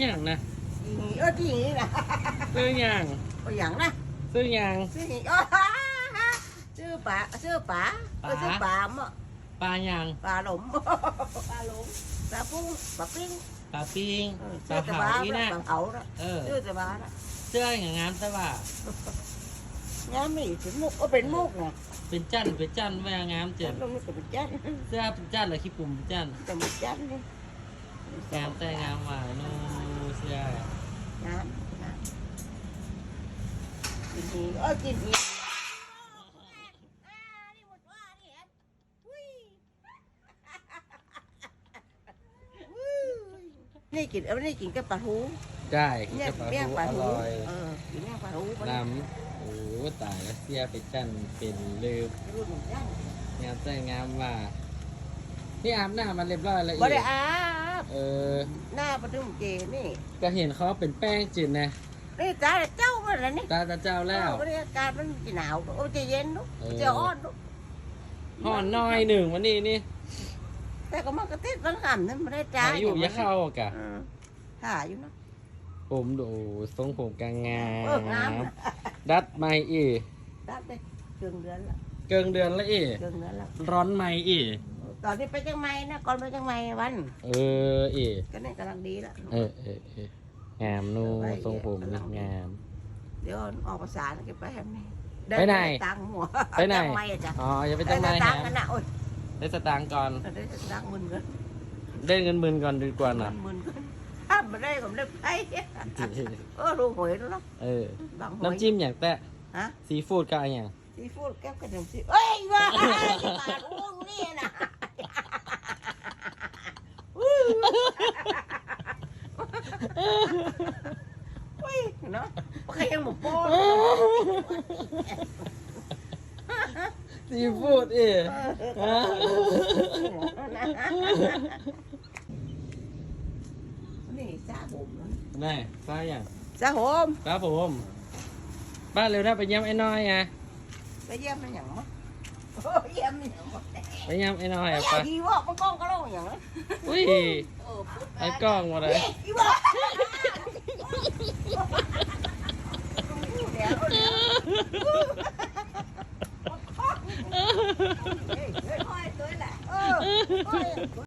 อย่างนะอย่างนี้เออที่อย่างนี้นะซื้ออย่างเอาอย่างนะซื้ออย่างชื่ออย่างนี้อ๋อชื่อป๋าชื่อป๋าเออชื่อป๋ามอะปลาอย่างปลาหลมปลาหลมปลาปุ้งปลาปิ้งปลาปิ้งเออปลาชื่อแต่เผาบ้าอีปน่ะลาเผาละเออชื่อแต่บ้าละเสื้ออย่างงามแต่ว่างานไม่ถึงมุกก็เป็นมุกไงเป็นจันเป็นจันแวงงามเจ็ดตรงนี้ก็เป็นจันเสื้อเป็นจันเลยขี้ปุ่มเป็นจันแต่เป็นจันนี่งามแต่งามว่านูเสื้องานงานกินดีเออกินดีนี่กินเอานี่ได้กินกับปลาทูได้กินเนี่ยกับปลาเมี่ยงทูปลาอทูร่อยเออกินเมี่ยงปลาทูมันน้ำโอ้ตายแล้วเสื้อเป็นจันเป็นลืมรุ่นจันงามแต่งามว่านี่อาบน้ำมันเรียบร้อยแล้วอีบ่ได้อาบ ออหน้าปลาทูเจนี่ก็เห็นเขาเป็นแป้งจืดนะนี่จ้าเจ้ามันอะไรนี่ตาตาเจ้าแล้วบรรยากาศมันจะหนาวโอ้จะเย็นลูกเออจะอ้อนลูกห่อนน้อยหนึ่งวันนี้นี่แต่ก็มันกระติดมันห่ำนั่นไม่ได้จ้าอายุอยาเข้ากะอืมถ่ายอยู่เนาะผมดูทรงผมกลางงาเอองามมดัดไม่อีได้ไปเกินเดือนละเกิงเดือนละอีเกินเดือนละร้อนไม่อีต อนที่ไปจังไม่นะก่อนไปจังไม่วัน เอออีก็นี่กำลังดีละเออเออเอองามนูทรงผมนี่งาม เดี๋ยวออกภาษาแล้วก็ไปให้แม่ไปไหน ตังค์หัวไปไหนจังไม่อะจ้ะอ๋ออย่าไปจังไรด้ตัฮะงค์กันนะโอ้ยได้สตางค์ก่อน ได้ตังค์หมื่นเงินเล่นเงินหมื่นก่อนดีกว่าน่ะหมื่นเงินถ้าไม่ได้ผมได้ไปเออรู้หวยแล้วเนาะเออ บางหวยน้ำจิ้มอย่างแต่ฮะซีฟู้ดก็อะไรอย่างซีฟู้ดแก้วกระเทียมซีเอ้ยว่าบาดอ้วงนี่นะ เฮ้ยเนาะใครยังหมกโป้ซีฟู้ดอีฮะนี่ซาผมนะได้ป้าอย่างซาผมครับผม ป้าเร็วนะไปเยี่ยมไอ้น้อยไงไปเยี่ยมมันอย่างมั้งโอ้ยเยี่ยมมันอย่างมั้งไปเยี่ยมไอ้น้อยไอ้อะไปยีวอกมันกล้องก็โล่งอย่างนั้นอุ้ย เออปุ๊บไอ้กล้องมาเลย อีวอก เดี๋ยวเดี๋ยวเฮ้ยเฮ้ยค่อยตัวแหละเออค่อย